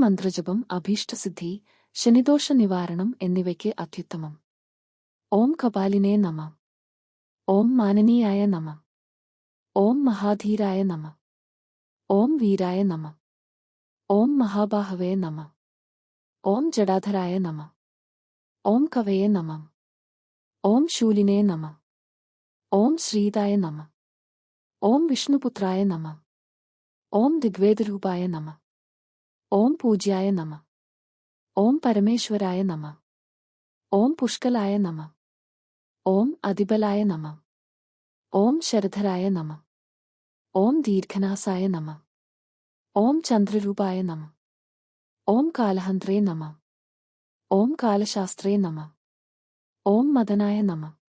മന്ത്രജപം അഭീഷ്ടസിദ്ധി ശനിദോഷ നിവാരണം എന്നിവയ്ക്ക് അത്യുത്തമം ഓം കപാലിനെ നമ ഓം മാനനീയായ നമ ഓം മഹാധീരായ നമ ഓം വീരായ നമ ഓം മഹാബാഹവേ നമ ഓം ജഡാധരായ നമ ഓം കവയെ നമ ഓം ശൂലിനെ നമ ഓം ശ്രീതായ നമ ഓം വിഷ്ണുപുത്രായ നമ ഓം ദിഗ്വേദരൂപായ നമ ഓം പൂജ്യായ നമ. ഓം പരമേശ്വരായ നമ. ഓം പുഷ്കലായ നമ. ഓം അതിബലായ നമ. ഓം ശരധരായ നമ. ഓം ദീർഘനാസായ നമ. ഓം ചന്ദ്രരൂപായ നമ. ഓം കാലഹന്ത്രേ നമ. ഓം കാലശാസ്ത്രേ നമ. ഓം മദനായ നമ.